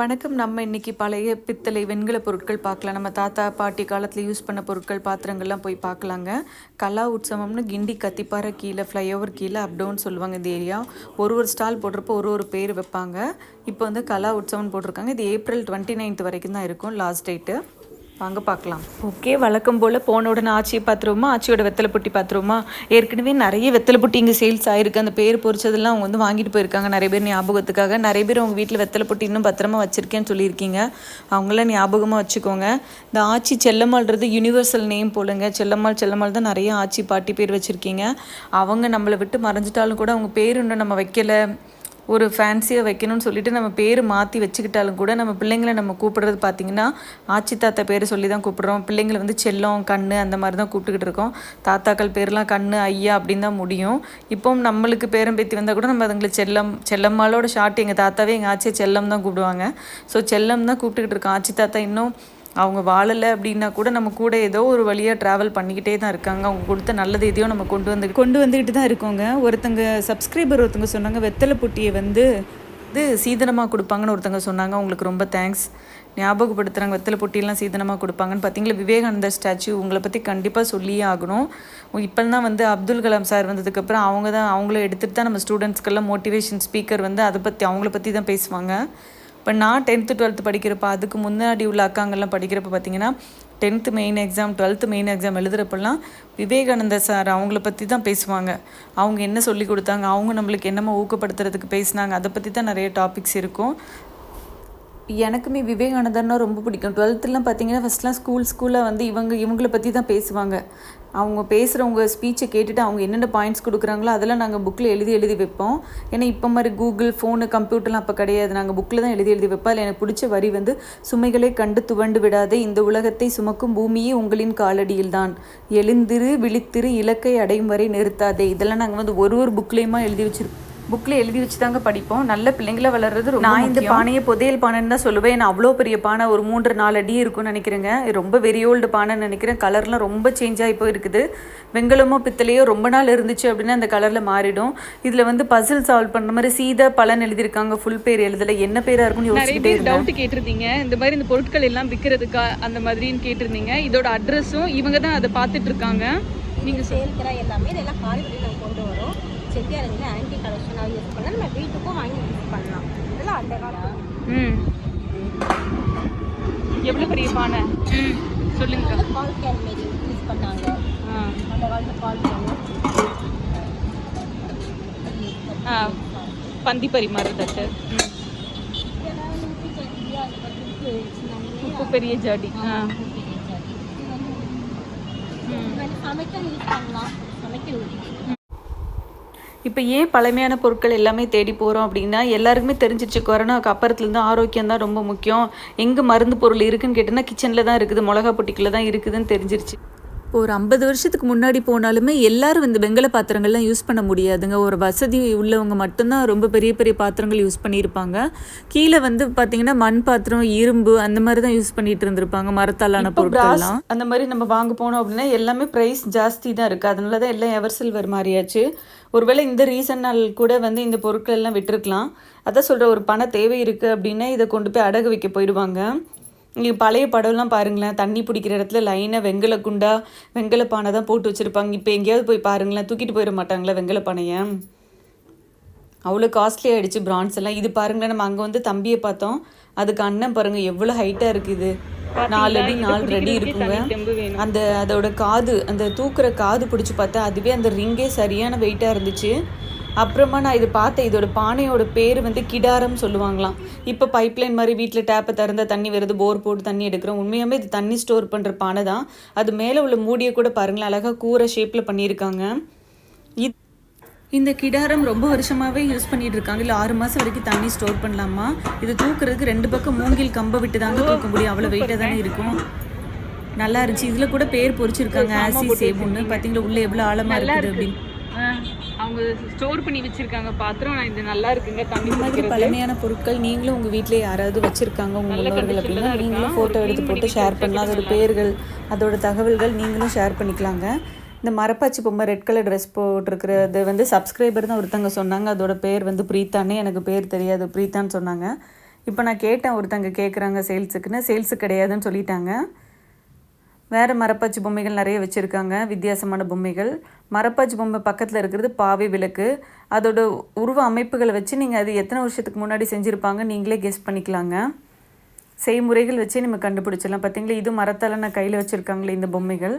வணக்கம். நம்ம இன்னைக்கு பழைய பித்தளை வெண்கல பொருட்கள் பார்க்கலாம். நம்ம தாத்தா பாட்டி காலத்தில் யூஸ் பண்ண பொருட்கள் பாத்திரங்கள்லாம் போய் பார்க்கலாங்க. கலா உற்சவம்னு கிண்டி கத்திப்பாறை கீழே ஃப்ளைஓவர் கீழே அப்டவுன் சொல்லுவாங்க இந்த ஏரியா. ஒரு ஒரு ஸ்டால் போடுறப்போ ஒரு ஒரு பேர் வைப்பாங்க. இப்போ வந்து கலா உற்சவம்னு போட்டிருக்காங்க. இது ஏப்ரல் டுவெண்ட்டி நைன்த் வரைக்கும் தான் இருக்கும் லாஸ்ட் டேட்டு வாங்க பார்க்கலாம். ஓகே வழக்கம் போல் போன உடனே ஆச்சியை பார்த்துருவோமா? ஆச்சியோட வெத்தலை பொட்டி பார்த்துருவோமா? ஏற்கனவே நிறைய வெத்தலை பொட்டி இங்கே சேல்ஸ் ஆயிருக்கு. அந்த பேர் பொறிச்சதெல்லாம் அவங்க வந்து வாங்கிட்டு போயிருக்காங்க நிறைய பேர் ஞாபகத்துக்காக. நிறைய பேர் அவங்க வீட்டில் வெத்தலை பொட்டி இன்னும் பத்திரமா வச்சிருக்கேன்னு சொல்லியிருக்கீங்க. அவங்களாம் ஞாபகமாக வச்சுக்கோங்க. இந்த ஆச்சி செல்லம்மாள்ன்றது யூனிவர்சல் நேம் போலுங்க. செல்லம்மாள் செல்லம்மாள் தான் நிறைய ஆச்சி பாட்டி பேர் வச்சுருக்கீங்க. அவங்க நம்மளை விட்டு மறைஞ்சிட்டாலும் கூட அவங்க பேர் இன்னும் நம்ம வைக்கல. ஒரு ஃபேன்சியாக வைக்கணும்னு சொல்லிட்டு நம்ம பேர் மாற்றி வச்சுக்கிட்டாலும் கூட நம்ம பிள்ளைங்களை நம்ம கூப்பிடுறது பார்த்தீங்கன்னா ஆச்சி தாத்தா பேர் சொல்லி தான் கூப்பிடுறோம். பிள்ளைங்களை வந்து செல்லம் கண்ணு அந்த மாதிரி தான் கூப்பிட்டுக்கிட்டு இருக்கோம். தாத்தாக்கள் பேர்லாம் கண்ணு ஐயா அப்படின்னு தான் முடியும். இப்போ நம்மளுக்கு பேரம் பேத்தி வந்தால் கூட நம்ம அதுங்களை செல்லம் செல்லம்மாளோட ஷார்ட் எங்கள் தாத்தாவே எங்கள் ஆச்சியை செல்லம் தான் கூப்பிடுவாங்க. ஸோ செல்லம் தான் கூப்பிட்டுக்கிட்டு இருக்கோம். ஆச்சி தாத்தா இன்னும் அவங்க வாழலை அப்படின்னா கூட நம்ம கூட ஏதோ ஒரு வழியாக ட்ராவல் பண்ணிக்கிட்டே தான் இருக்காங்க. அவங்க கொடுத்த நல்லது எதையோ நம்ம கொண்டு வந்து கொண்டு வந்துக்கிட்டு தான் இருக்கோங்க. ஒருத்தங்க சப்ஸ்கிரைபர் ஒருத்தங்க சொன்னாங்க வெத்தலை பொட்டியை வந்து இது சீதனமாக கொடுப்பாங்கன்னு ஒருத்தங்க சொன்னாங்க. அவங்களுக்கு ரொம்ப தேங்க்ஸ் ஞாபகப்படுத்துகிறாங்க வெத்தலை பொட்டியெல்லாம் சீதனமாக கொடுப்பாங்கன்னு. பார்த்தீங்களா விவேகானந்தர் ஸ்டாச்சு உங்களை பற்றி கண்டிப்பாக சொல்லியே ஆகணும். இப்போ தான் வந்து அப்துல் கலாம் சார் வந்ததுக்கப்புறம் அவங்க தான் அவங்கள எடுத்துகிட்டு தான் நம்ம ஸ்டூடெண்ட்ஸ்க்கெல்லாம் மோட்டிவேஷன் ஸ்பீக்கர் வந்து அதை பற்றி அவங்கள பற்றி தான் பேசுவாங்க. இப்போ நான் டென்த்து டுவெல்த்து படிக்கிறப்ப அதுக்கு முன்னாடி உள்ள அக்காங்கெல்லாம் படிக்கிறப்ப பார்த்தீங்கன்னா tenth main exam twelfth main exam எழுதுகிறப்பெல்லாம் Vivekananda sir அவங்கள பற்றி தான் பேசுவாங்க. அவங்க என்ன சொல்லி கொடுத்தாங்க அவங்க நம்மளுக்கு என்னமோ ஊக்கப்படுத்துறதுக்கு பேசினாங்க அதை பற்றி தான் நிறைய டாபிக்ஸ் இருக்கும். எனக்குமே விவேகானந்தர்னா ரொம்ப பிடிக்கும். டுவெல்த்துலாம் பார்த்தீங்கன்னா ஃபஸ்ட்லாம் ஸ்கூல் ஸ்கூலில் வந்து இவங்க இவங்கள பற்றி தான் பேசுவாங்க. அவங்க பேசுகிறவங்க ஸ்பீச்சை கேட்டுட்டு அவங்க என்னென்ன பாயிண்ட்ஸ் கொடுக்குறாங்களோ அதெல்லாம் நாங்கள் புக்கில் எழுதி எழுதி வைப்போம். ஏன்னா இப்போ மாதிரி கூகுள் ஃபோனு கம்ப்யூட்டர்லாம் அப்போ கிடையாது. நாங்கள் புக்கில் தான் எழுதி எழுதி வைப்போம். அதில் எனக்கு பிடிச்ச வரி வந்து சுமைகளை கண்டு துவண்டு விடாதே இந்த உலகத்தை சுமக்கும் பூமியே உங்களின் காலடியில் தான். எழுந்திரு விழித்திரு இலக்கை அடையும் வரை நிறுத்தாதே. இதெல்லாம் நாங்கள் வந்து ஒரு ஒரு புக்லேயுமா எழுதி வச்சுருக்கோம். புக்கில் எழுதி வச்சு தாங்க படிப்போம். நல்ல பிள்ளைங்கள வளர்றது ரொம்ப நான் இந்த பானையை புதையல் பானைன்னு தான் சொல்லுவேன். நான் அவ்வளோ பெரிய பானை ஒரு மூன்று நாலு அடி இருக்கும்னு நினைக்கிறேங்க. இது ரொம்ப வெரி ஓல்டு பானைன்னு நினைக்கிறேன். கலர்லாம் ரொம்ப சேஞ்ச் ஆகி போயிருக்குது. வெங்கலமோ பித்தளையோ ரொம்ப நாள் இருந்துச்சு அப்படின்னா அந்த கலரில் மாறிடும். இதில் வந்து பசில் சால்வ் பண்ணுற மாதிரி சீதா பலன் எழுதியிருக்காங்க. ஃபுல் பேர் எழுதல. என்ன பேராக இருக்கும்னு நிறைய யோசிச்சுட்டே டவுட் கேட்டிருந்தீங்க. இந்த மாதிரி இந்த பொருட்கள் எல்லாம் விற்கிறதுக்கா அந்த மாதிரின்னு கேட்டிருந்தீங்க. இதோட அட்ரஸும் இவங்க தான் அதை பார்த்துட்டு இருக்காங்க. நீங்கள் சேர்க்கிற எல்லாமே இதெல்லாம் காலிபடி நம்ம கொண்டு வரோம். செட்டியாரங்கள ஆன்டி கலெக்ஷனாக யூஸ் பண்ணால் நம்ம வீட்டுக்கும் வாங்கி யூஸ் பண்ணலாம். இதெல்லாம் அந்த காலம் ம். எவ்வளோ பெரிய பானை? ம். சொல்லுங்க. பால் கேன் மாரி யூஸ் பண்ணாங்க. அந்த காலத்து பால் கேன் ஆ. பந்தி பரிமாறு தட்டு. ம் இதெல்லாம் வந்து உப்பு பெரிய ஜாடி. ஆ. சமைக்க யூஸ் பண்ணலாம். சமைக்கிறது இப்போ ஏன் பழமையான பொருட்கள் எல்லாமே தேடி போகிறோம் அப்படின்னா எல்லாருக்குமே தெரிஞ்சிருச்சு. கொரோனாக்கு அப்புறத்துலேருந்து ஆரோக்கியம் தான் ரொம்ப முக்கியம். எங்கே மருந்து பொருள் இருக்குன்னு கேட்டோன்னா கிச்சனில் தான் இருக்குது. மிளகா பொட்டிக்குள்ள தான் இருக்குதுன்னு தெரிஞ்சிருச்சு. ஒரு ஐம்பது வருஷத்துக்கு முன்னாடி போனாலுமே எல்லாரும் இந்த வெங்கல பாத்திரங்கள்லாம் யூஸ் பண்ண முடியாதுங்க. ஒரு வசதி உள்ளவங்க மட்டும்தான் ரொம்ப பெரிய பெரிய பாத்திரங்கள் யூஸ் பண்ணியிருப்பாங்க. கீழே வந்து பார்த்தீங்கன்னா மண் பாத்திரம் இரும்பு அந்த மாதிரி தான் யூஸ் பண்ணிட்டு இருந்திருப்பாங்க. மரத்தாலான பொருட்கள்லாம். அந்த மாதிரி நம்ம வாங்க போனோம் அப்படின்னா எல்லாமே ப்ரைஸ் ஜாஸ்தி தான் இருக்குது அதனால தான் எல்லாம் எவர் சில்வர் மாறியாச்சு. ஒருவேளை இந்த ரீசனால் கூட வந்து இந்த பொருட்கள் எல்லாம் விட்டுருக்கலாம். அதான் சொல்கிற ஒரு பண தேவை இருக்குது அப்படின்னா இதை கொண்டு போய் அடகு வைக்க போயிடுவாங்க. இங்கே பழைய படம்லாம் பாருங்களேன் தண்ணி பிடிக்கிற இடத்துல லைனாக வெங்கல குண்டா வெங்கல பானை தான் போட்டு வச்சுருப்பாங்க. இப்போ எங்கேயாவது போய் பாருங்களேன் தூக்கிட்டு போயிட மாட்டாங்களா வெங்கல பானையை. அவ்வளோ காஸ்ட்லி ஆகிடுச்சு பிரான்ஸ் எல்லாம். இது பாருங்களேன் நம்ம அங்கே வந்து தம்பியை பார்த்தோம். அதுக்கு அண்ணன் பாருங்கள் எவ்வளோ ஹைட்டாக இருக்குது நாலு அடி நாலு அடி இருக்குங்க. அந்த அதோட காது அந்த தூக்குற காது பிடிச்சி பார்த்தா அதுவே அந்த ரிங்கே சரியான வெயிட்டாக இருந்துச்சு. அப்புறமா நான் இது பார்த்தேன். இதோட பானையோட பேர் வந்து கிடாரம் சொல்லுவாங்களாம். இப்போ பைப்லைன் மாதிரி வீட்டில் டேப்பை திறந்தா தண்ணி வருது போர் போட்டு தண்ணி எடுக்கிறோம். உண்மையாகவே இது தண்ணி ஸ்டோர் பண்ணுற பானை தான். அது மேலே உள்ள மூடியை கூட பாருங்களேன் அழகாக கூரை ஷேப்பில் பண்ணியிருக்காங்க. இந்த கிடாரம் ரொம்ப வருஷமாவே யூஸ் பண்ணிட்டு இருக்காங்க. இல்லை ஆறு மாசம் வரைக்கும் தண்ணி ஸ்டோர் பண்ணலாமா? இது தூக்குறதுக்கு ரெண்டு பக்கம் மூங்கில் கம்பை விட்டு தாங்க தூக்க முடியும். அவ்வளோ வெயிட்டாக தானே இருக்கும். நல்லா இருந்துச்சு. இதுல கூட பேர் பொறிச்சிருக்காங்க. ஆசி சேபுன்னு பார்த்தீங்களா உள்ள எவ்வளோ ஆழமா இருக்குது அப்படின்னு. அவங்க ஸ்டோர் பண்ணி வச்சிருக்காங்க. பாத்திரம் நான் இது நல்லா இருக்குங்க. தண்ணி மாதிரி பழமையான பொருட்கள் நீங்களும் உங்க வீட்ல யாராவது வச்சிருக்காங்க? உங்க முன்னோர்கள் அப்படின்னா நீங்களும் போட்டோ எடுத்து போட்டு ஷேர் பண்ணலாம். அதோட பேர்கள் அதோட தகவல்கள் நீங்களும் ஷேர் பண்ணிக்கலாங்க. இந்த மரப்பாச்சி பொம்மை ரெட் கலர் ட்ரெஸ் போட்டிருக்கிறது வந்து சப்ஸ்கிரைபர் தான் ஒருத்தங்க சொன்னாங்க. அதோட பேர் வந்து பிரீத்தானே எனக்கு பேர் தெரியாது. பிரீத்தான்னு சொன்னாங்க. இப்போ நான் கேட்டேன். ஒருத்தங்க கேட்குறாங்க சேல்ஸுக்குன்னு. சேல்ஸு கிடையாதுன்னு சொல்லிட்டாங்க. வேறு மரப்பாச்சி பொம்மைகள் நிறைய வச்சுருக்காங்க. வித்தியாசமான பொம்மைகள். மரப்பாச்சி பொம்மை பக்கத்தில் இருக்கிறது பாவை விளக்கு. அதோட உருவ அமைப்புகளை வச்சு நீங்கள் அது எத்தனை வருஷத்துக்கு முன்னாடி செஞ்சுருப்பாங்க நீங்களே கெஸ் பண்ணிக்கலாங்க. செய்முறைகள் வச்சு நம்ம கண்டுபிடிச்சிடலாம். பார்த்தீங்களா இது மரத்தால் நான் கையில் வச்சுருக்காங்களே இந்த பொம்மைகள்.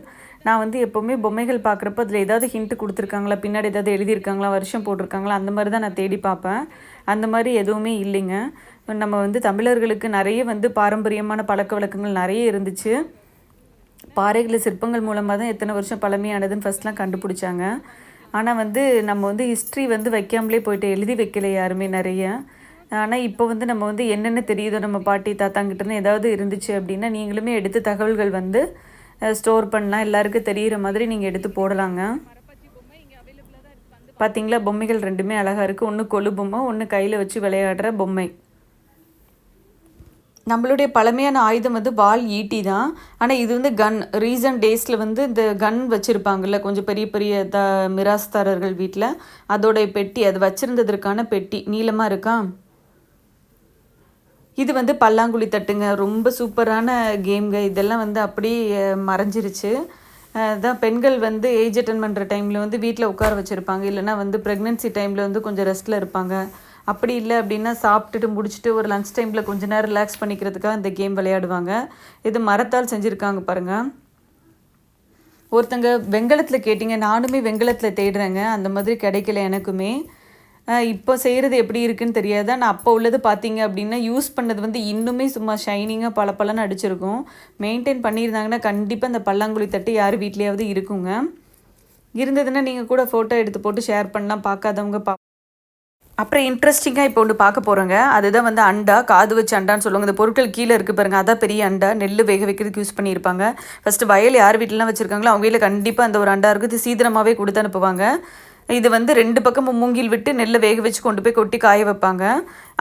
நான் வந்து எப்போவுமே பொம்மைகள் பார்க்குறப்ப அதில் ஏதாவது ஹிண்ட் கொடுத்துருக்காங்களா? பின்னாடி ஏதாவது எழுதியிருக்காங்களா? வருஷம் போட்டிருக்காங்களா? அந்த மாதிரி தான் நான் தேடி பார்ப்பேன். அந்த மாதிரி எதுவுமே இல்லைங்க. நம்ம வந்து தமிழர்களுக்கு நிறைய வந்து பாரம்பரியமான பழக்க வழக்கங்கள் நிறைய இருந்துச்சு. பாறைகள் சிற்பங்கள் மூலமாக தான் எத்தனை வருஷம் பழமையானதுன்னு ஃபஸ்ட்லாம் கண்டுபிடிச்சாங்க. ஆனால் வந்து நம்ம வந்து ஹிஸ்ட்ரி வந்து வைக்காமலே போயிட்டு எழுதி வைக்கல யாருமே நிறைய. ஆனால் இப்போ வந்து நம்ம வந்து என்னென்ன தெரியுதோ? நம்ம பாட்டி தாத்தாங்கிட்டருந்து ஏதாவது இருந்துச்சு அப்படின்னா நீங்களுமே எடுத்து தகவல்கள் வந்து ஸ்டோர் பண்ணலாம். எல்லாருக்கும் தெரிகிற மாதிரி நீங்கள் எடுத்து போடலாங்க. பார்த்தீங்களா பொம்மைகள் ரெண்டுமே அழகாக இருக்குது ஒன்று கொலு பொம்மை ஒன்று கையில் வச்சு விளையாடுற பொம்மை. நம்மளுடைய பழமையான ஆயுதம் வந்து வால் ஈட்டி தான். ஆனால் இது வந்து கன் ரீசன்ட் டேஸில் வந்து இந்த கன் வச்சுருப்பாங்கல்ல கொஞ்சம் பெரிய பெரிய த மிராஸ்தாரர்கள் வீட்டில் அதோடைய பெட்டி அது வச்சுருந்ததற்கான பெட்டி. நீளமாக இருக்கா? இது வந்து பல்லாங்குழி தட்டுங்க. ரொம்ப சூப்பரான கேம்ங்க இதெல்லாம் வந்து அப்படியே மறைஞ்சிருச்சு. தான் பெண்கள் வந்து ஏஜ் அட்டன் பண்ணுற டைமில் வந்து வீட்டில் உட்கார வச்சுருப்பாங்க. இல்லைனா வந்து ப்ரெக்னென்சி டைமில் வந்து கொஞ்சம் ரெஸ்ட்டில் இருப்பாங்க. அப்படி இல்லை அப்படின்னா சாப்பிட்டுட்டு முடிச்சுட்டு ஒரு லன்ச் டைமில் கொஞ்ச நேரம் ரிலாக்ஸ் பண்ணிக்கிறதுக்காக இந்த கேம் விளையாடுவாங்க. இது மரத்தால் செஞ்சுருக்காங்க பாருங்கள் ஒருத்தங்க வெங்கலத்தில் கேட்டிங்க. நானுமே வெங்கலத்தில் தேடுறேங்க. அந்த மாதிரி கிடைக்கல எனக்குமே. இப்போ செய்கிறது எப்படி இருக்குன்னு தெரியாது. ஆனால் அப்போ உள்ளது பார்த்தீங்க அப்படின்னா யூஸ் பண்ணது வந்து இன்னுமே சும்மா ஷைனிங்காக பல பலன்னு அடிச்சிருக்கும். மெயின்டைன் பண்ணியிருந்தாங்கன்னா கண்டிப்பாக அந்த பல்லாங்குழி தட்டு யார் வீட்லேயாவது இருக்குங்க. இருந்ததுன்னா நீங்கள் கூட ஃபோட்டோ எடுத்து போட்டு ஷேர் பண்ணலாம். பார்க்காதவங்க பா அப்புறம் இன்ட்ரெஸ்டிங்காக இப்போ ஒன்று பார்க்க போகிறோங்க அதுதான் வந்து அண்டா. காது வச்சு அண்டான்னு சொல்லுவாங்க. இந்த பொருட்கள் கீழே இருக்குது பாருங்கள் அதான் பெரிய அண்டா. நெல் வேக வைக்கிறதுக்கு யூஸ் பண்ணியிருப்பாங்க. ஃபஸ்ட்டு வயல் யார் வீட்டிலலாம் வச்சுருக்காங்களோ அவங்க வீட்டில் கண்டிப்பாக அந்த ஒரு அண்டா இருக்குது. இது சீக்கிரமாகவே கொடுத்து அனுப்புவாங்க. இது வந்து ரெண்டு பக்கமும் மூங்கில் விட்டு நெல்லை வேக வச்சு கொண்டு போய் கொட்டி காய வைப்பாங்க.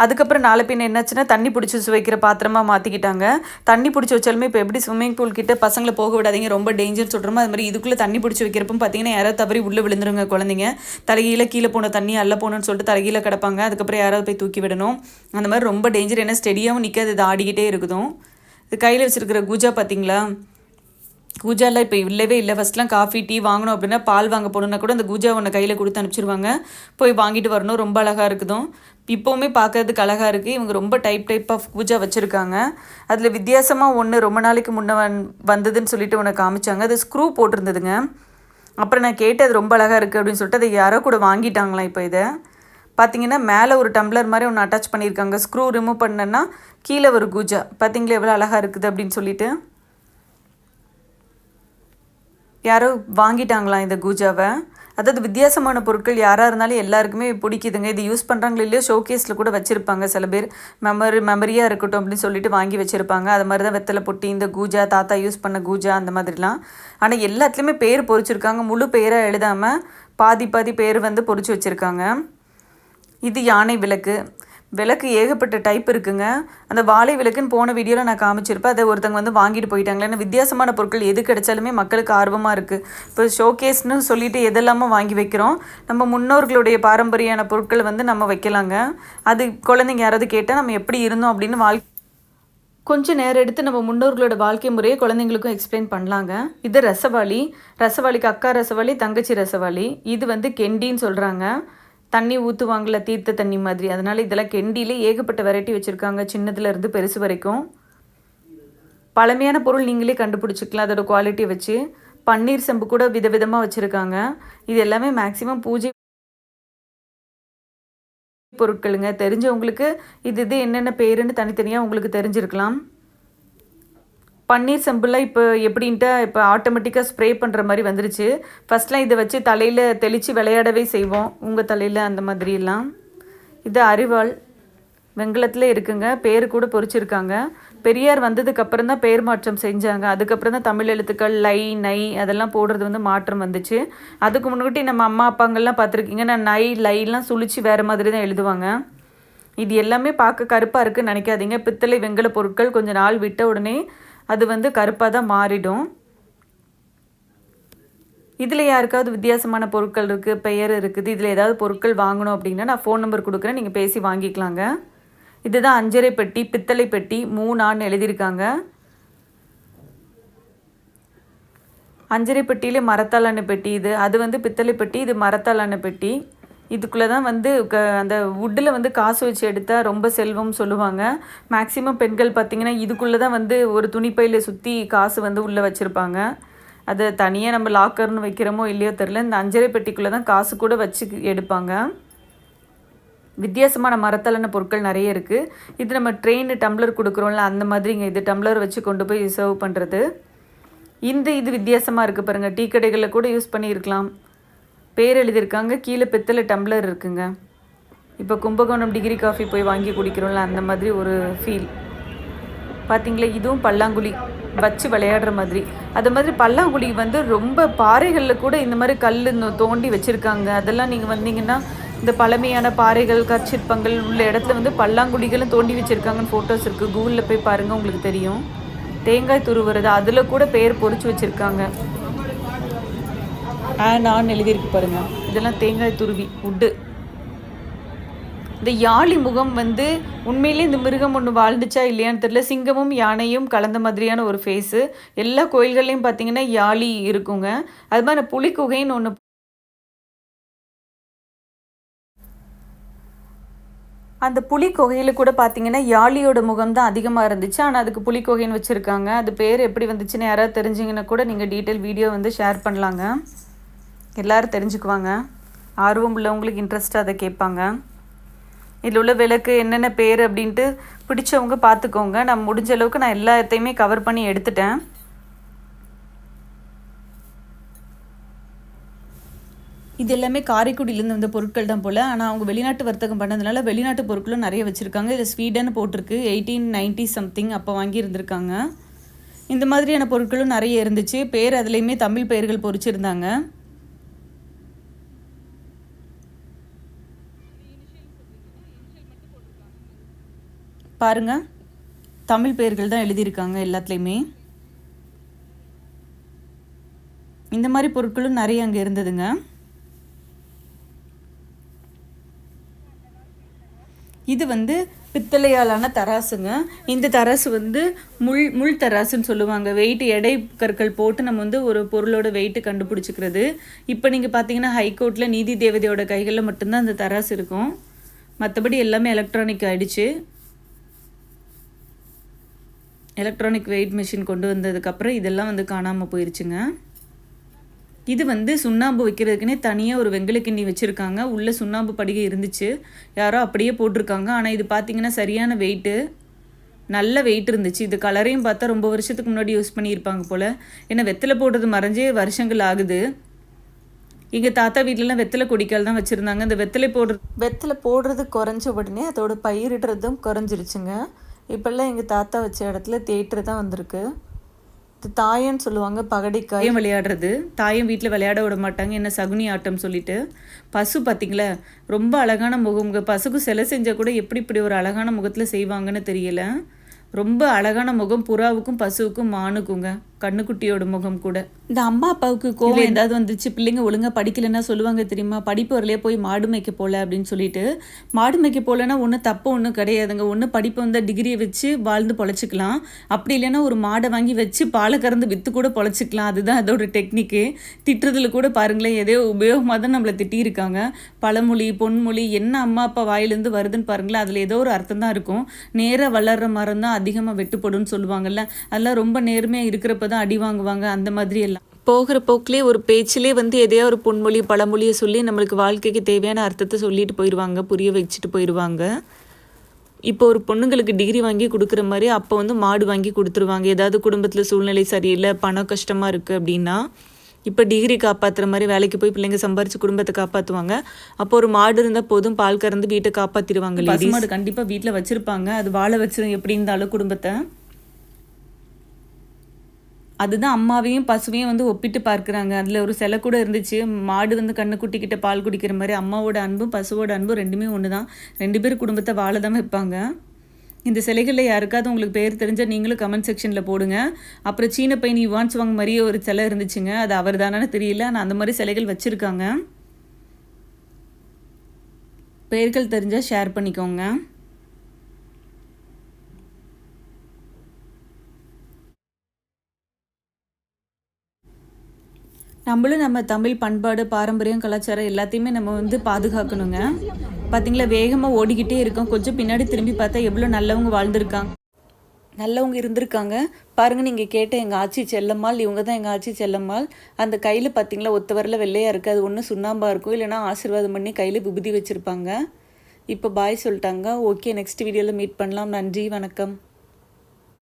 அதுக்கப்புறம் நாளை பின்ன என்னாச்சுன்னா தண்ணி பிடிச்சி வச்சு வைக்கிற பாத்திரமாக மாற்றிக்கிட்டாங்க தண்ணி பிடிச்சி வச்சாலுமே இப்போ எப்படி ஸ்விம்மிங் பூல் கிட்ட பசங்களை போக விடாதீங்க ரொம்ப டேஞ்சர் சொல்கிறோமோ அது மாதிரி இதுக்குள்ளே தண்ணி பிடிச்சி வைக்கிறப்போ பார்த்தீங்கன்னா யாராவது தவறி உள்ளே விழுந்துருங்க குழந்தைங்க. தலைகீழ கீழே போன தண்ணி அல்ல போகணும்னு சொல்லிட்டு தலைகீழ கிடப்பாங்க. அதுக்கப்புறம் யாராவது போய் தூக்கி விடணும். அந்த மாதிரி ரொம்ப டேஞ்சர் ஏன்னா ஸ்டெடியாகவும் நிற்காது இது ஆடிக்கிட்டே இருக்குதும். இது கையில் வச்சுருக்கிற குஜா பார்த்தீங்களா கூஜாலாம் இப்போ இல்லவே இல்லை. ஃபஸ்ட்லாம் காஃபி டீ வாங்கணும் அப்படின்னா பால் வாங்க போகணுன்னா கூட அந்த கூஜா ஒன்று கையில் கொடுத்து அனுப்பிச்சிருவாங்க. போய் வாங்கிட்டு வரணும். ரொம்ப அழகாக இருக்குதும். இப்போவுமே பார்க்கறதுக்கு அழகாக இருக்குது இவங்க ரொம்ப டைப் டைப் ஆஃப் பூஜா வச்சுருக்காங்க. அதில் வித்தியாசமாக ஒன்று ரொம்ப நாளைக்கு முன்ன வந் வந்ததுன்னு சொல்லிட்டு உன்னை காமிச்சாங்க. அது ஸ்க்ரூ போட்டிருந்ததுங்க. அப்புறம் நான் கேட்டு அது ரொம்ப அழகாக இருக்குது அப்படின்னு சொல்லிட்டு அதை யாரோ கூட வாங்கிட்டாங்களாம் இப்போ இதை. பார்த்தீங்கன்னா மேலே ஒரு டம்ளர் மாதிரி ஒன்று அட்டாச் பண்ணியிருக்காங்க. ஸ்க்ரூ ரிமூவ் பண்ணேன்னா கீழே ஒரு கூஜா. பார்த்தீங்களா எவ்வளோ அழகாக இருக்குது அப்படின்னு சொல்லிட்டு. யாரோ வாங்கிட்டாங்களாம் இந்த கூஜாவை? அதாவது வித்தியாசமான பொருட்கள் யாராக இருந்தாலும் எல்லாருக்குமே பிடிக்குதுங்க. இது யூஸ் பண்ணுறாங்களோ இல்லையோ ஷோகேஸில் கூட வச்சுருப்பாங்க சில பேர். மெமரி மெமரியாக இருக்கட்டும் அப்படின்னு சொல்லிட்டு வாங்கி வச்சுருப்பாங்க. அது மாதிரி தான் வெத்தலை பொட்டி இந்த கூஜா தாத்தா யூஸ் பண்ண கூஜா அந்த மாதிரிலாம். ஆனால் எல்லாத்துலேயுமே பேர் பொறிச்சிருக்காங்க. முழு பேராக எழுதாமல் பாதி பாதி பேர் வந்து பொறிச்சு வச்சுருக்காங்க. இது யானை விளக்கு. விளக்கு ஏகப்பட்ட டைப் இருக்குங்க. அந்த வாழை விளக்குன்னு போன வீடியோவில் நான் காமிச்சிருப்பேன். அதை ஒருத்தங்க வந்து வாங்கிட்டு போயிட்டாங்களே. ஏன்னா வித்தியாசமான பொருட்கள் எது கிடைச்சாலுமே மக்களுக்கு ஆர்வமாக இருக்குது இப்போ ஷோகேஸ்னு சொல்லிட்டு எதெல்லாமோ வாங்கி வைக்கிறோம். நம்ம முன்னோர்களுடைய பாரம்பரியான பொருட்கள் வந்து நம்ம வைக்கலாங்க. அது குழந்தைங்க யாராவது கேட்டால் நம்ம எப்படி இருந்தோம் அப்படின்னு வாழ் கொஞ்சம் நேரம் எடுத்து நம்ம முன்னோர்களோட வாழ்க்கை முறையை குழந்தைங்களுக்கும் எக்ஸ்பிளைன் பண்ணலாங்க. இது ரசவாளி. ரசவாளிக்கு அக்கா ரசவாளி தங்கச்சி ரசவாளி. இது வந்து கெண்டின்னு சொல்கிறாங்க தண்ணி ஊற்றுவாங்கள தீர்த்த தண்ணி மாதிரி. அதனால் இதெல்லாம் கெண்டியிலே ஏகப்பட்ட வெரைட்டி வச்சுருக்காங்க. சின்னதுலேருந்து பெருசு வரைக்கும். பழமையான பொருள் நீங்களே கண்டுபிடிச்சிக்கலாம் அதோட குவாலிட்டியை வச்சு. பன்னீர் செம்பு கூட விதவிதமாக வச்சுருக்காங்க. இது எல்லாமே மேக்ஸிமம் பூஜை பொருட்களுங்க. தெரிஞ்சவங்களுக்கு இது இது என்னென்ன பேருன்னு தனித்தனியாக உங்களுக்கு தெரிஞ்சிருக்கலாம். பன்னீர் செம்புலாம் இப்போ எப்படின்ட்டு இப்போ ஆட்டோமேட்டிக்காக ஸ்ப்ரே பண்ணுற மாதிரி வந்துருச்சு. ஃபஸ்ட்லாம் இதை வச்சு தலையில் தெளித்து விளையாடவே செய்வோம். உங்கள் தலையில் அந்த மாதிரிலாம் இது அரிவாள். வெங்கலத்தில் இருக்குங்க. பேர் கூட பொறிச்சிருக்காங்க. பெரியார் வந்ததுக்கப்புறம் தான் பேர் மாற்றம் செஞ்சாங்க. அதுக்கப்புறம் தான் தமிழ் எழுத்துக்கள் லை நை அதெல்லாம் போடுறது வந்து மாற்றம் வந்துச்சு. அதுக்கு முன்னாடி நம்ம அம்மா அப்பாங்கள்லாம் பார்த்துருக்கீங்க. நான் நை லைலாம் சுழிச்சு வேறு மாதிரி தான் எழுதுவாங்க. இது எல்லாமே பார்க்க கருப்பாக இருக்குன்னு நினைக்காதீங்க. பித்தளை வெங்கல பொருட்கள் கொஞ்சம் நாள் விட்ட உடனே அது வந்து கருப்பாக தான் மாறிடும். இதில் யாருக்காவது வித்தியாசமான பொருட்கள் இருக்குது பெயர் இருக்குது இதில் ஏதாவது பொருட்கள் வாங்கணும் அப்படின்னா நான் ஃபோன் நம்பர் கொடுக்குறேன் நீங்கள் பேசி வாங்கிக்கலாங்க. இதுதான் அஞ்சரை பெட்டி பித்தளை பெட்டி மூணான்னு எழுதியிருக்காங்க. அஞ்சரை பெட்டியில் மரத்தாலான பெட்டி இது. அது வந்து பித்தளை பெட்டி இது மரத்தாலான பெட்டி. இதுக்குள்ளே தான் வந்து க அந்த வுட்டில் வந்து காசு வச்சு எடுத்தால் ரொம்ப செல்வம் சொல்லுவாங்க. மேக்ஸிமம் பெண்கள் பார்த்திங்கன்னா இதுக்குள்ளே தான் வந்து ஒரு துணிப்பையில் சுற்றி காசு வந்து உள்ளே வச்சுருப்பாங்க. அதை தனியாக நம்ம லாக்கர்னு வைக்கிறோமோ இல்லையோ தெரில இந்த அஞ்சரை பெட்டிக்குள்ளே தான் காசு கூட வச்சு எடுப்பாங்க. வித்தியாசமான மரத்தாலான பொருட்கள் நிறைய இருக்குது இது நம்ம ட்ரெயின் டம்ளர் கொடுக்குறோம்ல அந்த மாதிரிங்க. இது டம்ளர் வச்சு கொண்டு போய் சர்வ் பண்ணுறது இந்த இது வித்தியாசமாக இருக்குது பாருங்கள் டீ கடைகளில் கூட யூஸ் பண்ணியிருக்கலாம். பேர் எழுதியிருக்காங்க. கீழே பித்தளை டம்ளர் இருக்குங்க. இப்போ கும்பகோணம் டிகிரி காஃபி போய் வாங்கி குடிக்கிறோம்ல அந்த மாதிரி ஒரு ஃபீல் பார்த்தீங்களா இதுவும் பல்லாங்குழி வச்சு விளையாடுற மாதிரி. அது மாதிரி பல்லாங்குழி வந்து ரொம்ப பாறைகளில் கூட இந்த மாதிரி கல் தோண்டி வச்சுருக்காங்க. அதெல்லாம் நீங்கள் வந்தீங்கன்னா இந்த பழமையான பாறைகள் கற்சிற்பங்கள் உள்ள இடத்துல வந்து பல்லாங்குழிகளும் தோண்டி வச்சுருக்காங்கன்னு ஃபோட்டோஸ் இருக்குது கூகுளில் போய் பாருங்கள் உங்களுக்கு தெரியும். தேங்காய் துருவுறது அதில் கூட பேர் பொறிச்சு வச்சுருக்காங்க. ஆ நான் எழுதியிருக்கு பாருங்க. இதெல்லாம் தேங்காய் துருவி உட்டு இந்த யாழி முகம் வந்து உண்மையிலே இந்த மிருகம் ஒன்று வாழ்ந்துச்சா இல்லையான்னு தெரியல. சிங்கமும் யானையும் கலந்த மாதிரியான ஒரு ஃபேஸு எல்லா கோயில்கள்லையும் பார்த்தீங்கன்னா யாழி இருக்குங்க. அது மாதிரி புலிக்குகைன்னு ஒன்று அந்த புலி கூட பார்த்தீங்கன்னா யாழியோட முகம் தான் அதிகமாக இருந்துச்சு. ஆனால் அதுக்கு புலி வச்சுருக்காங்க. அது பேர் எப்படி வந்துச்சுன்னு யாராவது தெரிஞ்சிங்கன்னா கூட நீங்கள் டீட்டெயில் வீடியோ வந்து ஷேர் பண்ணலாங்க. எல்லாரும் தெரிஞ்சுக்குவாங்க. ஆர்வம் உள்ளவங்களுக்கு இன்ட்ரெஸ்ட்டாக அதை கேட்பாங்க. இதில் உள்ள விளக்கு என்னென்ன பேர் அப்படின்ட்டு பிடிச்சவங்க பார்த்துக்கோங்க. நான் முடிஞ்ச அளவுக்கு நான் எல்லாத்தையுமே கவர் பண்ணி எடுத்துட்டேன். இது எல்லாமே காரைக்குடியிலேருந்து வந்த பொருட்கள் தான் போல். ஆனால் அவங்க வெளிநாட்டு வர்த்தகம் பண்ணதுனால வெளிநாட்டு பொருட்களும் நிறைய வச்சுருக்காங்க. இதில் ஸ்வீடன் போட்டிருக்கு. எயிட்டீன் நைன்ட்டி சம்திங் அப்போ வாங்கி இருந்திருக்காங்க இந்த மாதிரியான பொருட்களும் நிறைய இருந்துச்சு. பேர் அதுலேயுமே தமிழ் பெயர்கள் பொறிச்சிருந்தாங்க. பாருங்க. தமிழ் பெயர்கள் தான் எழுதியிருக்காங்க எல்லாத்துலேயுமே. இந்த மாதிரி பொருட்களும் நிறைய அங்கே இருந்ததுங்க. இது வந்து பித்தளையாலான தராசுங்க. இந்த தராசு வந்து முள் முள் தராசுன்னு சொல்லுவாங்க. வெயிட் எடை கற்கள் போட்டு நம்ம வந்து ஒரு பொருளோட வெயிட்டு கண்டுபிடிச்சிக்கிறது. இப்போ நீங்கள் பார்த்தீங்கன்னா ஹைகோர்ட்டில் நீதி தேவதையோட கைகளில் மட்டும்தான் அந்த தராசு இருக்கும். மற்றபடி எல்லாமே எலக்ட்ரானிக் ஆகிடுச்சு எலக்ட்ரானிக் வெயிட் மிஷின் கொண்டு வந்ததுக்கப்புறம் இதெல்லாம் வந்து காணாமல் போயிருச்சுங்க. இது வந்து சுண்ணாம்பு வைக்கிறதுக்குனே தனியாக ஒரு வெங்கல கிண்ணி வச்சுருக்காங்க. உள்ளே சுண்ணாம்பு படிகை இருந்துச்சு. யாரோ அப்படியே போட்டிருக்காங்க. ஆனால் இது பார்த்திங்கன்னா சரியான வெயிட்டு நல்ல வெயிட் இருந்துச்சு. இது கலரையும் பார்த்தா ரொம்ப வருஷத்துக்கு முன்னாடி யூஸ் பண்ணியிருப்பாங்க போல். ஏன்னா வெத்தலை போடுறது மறைஞ்சே வருஷங்கள் ஆகுது. எங்கள் தாத்தா வீட்டிலலாம் வெத்தலை கொடிக்கால் தான் வச்சுருந்தாங்க. இந்த வெத்தலை போடுறது வெத்தலை போடுறது குறைஞ்ச உடனே அதோட பயிரிடுறதும் குறைஞ்சிருச்சுங்க. இப்போல்லாம் எங்கள் தாத்தா வச்ச இடத்துல தேட்டர் தான் வந்திருக்கு. இது தாயன்னு சொல்லுவாங்க பகடைக்காய். விளையாடுறது. தாயம் வீட்டில் விளையாட விட மாட்டாங்க. என்ன சகுனி ஆட்டம் சொல்லிட்டு. பசு பார்த்தீங்களா ரொம்ப அழகான முகம்ங்க பசுக்கு சிலை செஞ்சால் கூட எப்படி இப்படி ஒரு அழகான முகத்தில் செய்வாங்கன்னு தெரியல. ரொம்ப அழகான முகம். புறாவுக்கும் பசுவுக்கும் மானுக்குங்க. கண்ணுக்குட்டியோட முகம் கூட. இந்த அம்மா அப்பாவுக்கு கோவம் ஏதாவது வந்துச்சு பிள்ளைங்க ஒழுங்காக படிக்கலைன்னா சொல்லுவாங்க தெரியுமா? படிப்பு வரலையே போய் மாடு மேய்க்க போல அப்படின்னு சொல்லிட்டு. மாடு மேய்க்க போலன்னா ஒன்றும் தப்பு ஒன்றும் கிடையாதுங்க. ஒன்று படிப்பு வந்து டிகிரியை வச்சு வாழ்ந்து பொழைச்சிக்கலாம். அப்படி இல்லைன்னா ஒரு மாடை வாங்கி வச்சு பாலை கறந்து விற்று கூட பொழைச்சிக்கலாம். அதுதான் அதோட டெக்னிக்கு திட்டுறதுல கூட பாருங்களேன் எதோ உபயோகமாக தான் நம்மளை திட்டியிருக்காங்க. பழமொழி பொன்மொழி என்ன அம்மா அப்பா வாயிலேருந்து வருதுன்னு பாருங்களேன் அதில் ஏதோ ஒரு அர்த்தம் தான் இருக்கும். நேராக வளர்ற மரம் தான் அதிகமாக வெட்டுப்படும்னு சொல்லுவாங்கல்ல அதெல்லாம் ரொம்ப நேர்மையாக இருக்கிறப்ப தான் அடி வாங்குவாங்க அந்த மாதிரி எல்லாம். போகிற போக்கிலே ஒரு பேச்சிலே வந்து எதையோ ஒரு பொன்மொழி பழமொழியை சொல்லி நம்மளுக்கு வாழ்க்கைக்கு தேவையான அர்த்தத்தை சொல்லிட்டு போயிடுவாங்க புரிய வச்சுட்டு போயிடுவாங்க இப்போ ஒரு பொண்ணுங்களுக்கு டிகிரி வாங்கி கொடுக்குற மாதிரி அப்போ வந்து மாடு வாங்கி கொடுத்துருவாங்க. ஏதாவது குடும்பத்தில் சூழ்நிலை சரியில்லை பணம் கஷ்டமாக இருக்குது அப்படின்னா இப்போ டிகிரி காப்பாற்றுற மாதிரி வேலைக்கு போய் பிள்ளைங்க சம்பாரிச்சு குடும்பத்தை காப்பாற்றுவாங்க அப்போ ஒரு மாடு இருந்தால் போதும் பால் கறந்து வீட்டை காப்பாற்றிடுவாங்க பசுமாடு கண்டிப்பாக வீட்டில் வச்சுருப்பாங்க. அது வாழ வச்சிரும் எப்படி இருந்தாலும் குடும்பத்தை. அதுதான் அம்மாவையும் பசுவையும் வந்து ஒப்பிட்டு பார்க்குறாங்க. அதில் ஒரு சிலை கூட இருந்துச்சு. மாடு வந்து கண்ணுக்குட்டிக்கிட்ட பால் குடிக்கிற மாதிரி அம்மாவோட அன்பும் பசுவோட அன்பும் ரெண்டுமே ஒன்று தான் ரெண்டு பேரும் குடும்பத்தை வாழ தான் வைப்பாங்க. இந்த சிலைகளில் யாருக்காவது உங்களுக்கு பேர் தெரிஞ்சால் நீங்களும் கமெண்ட் செக்ஷனில் போடுங்க. அப்புறம் சீன பையன் யுவான்ஸ் வாங்க மாதிரியே ஒரு சிலை இருந்துச்சுங்க. அது அவர் தானே தெரியல. ஆனால் அந்த மாதிரி சிலைகள் வச்சுருக்காங்க. பெயர்கள் தெரிஞ்சால் ஷேர் பண்ணிக்கோங்க. நம்மளும் நம்ம தமிழ் பண்பாடு பாரம்பரியம் கலாச்சாரம் எல்லாத்தையுமே நம்ம வந்து பாதுகாக்கணுங்க. பார்த்தீங்களா வேகமாக ஓடிக்கிட்டே இருக்கோம். கொஞ்சம் பின்னாடி திரும்பி பார்த்தா எவ்வளோ நல்லவங்க வாழ்ந்திருக்காங்க. நல்லவங்க இருந்திருக்காங்க. பாருங்கள் நீங்கள் கேட்ட எங்கள் ஆச்சி செல்லம்மாள் இவங்க தான் எங்கள் ஆச்சி செல்லம்மாள். அந்த கையில் பார்த்தீங்களா ஒத்த வரல வெள்ளையாக இருக்குது அது ஒன்று சுண்ணாம்பாக இருக்கும். இல்லைனா ஆசீர்வாதம் பண்ணி கையில் விபூதி வச்சுருப்பாங்க. இப்போ பாய் சொல்லிட்டாங்க. ஓகே நெக்ஸ்ட் வீடியோவில் மீட் பண்ணலாம். நன்றி வணக்கம்.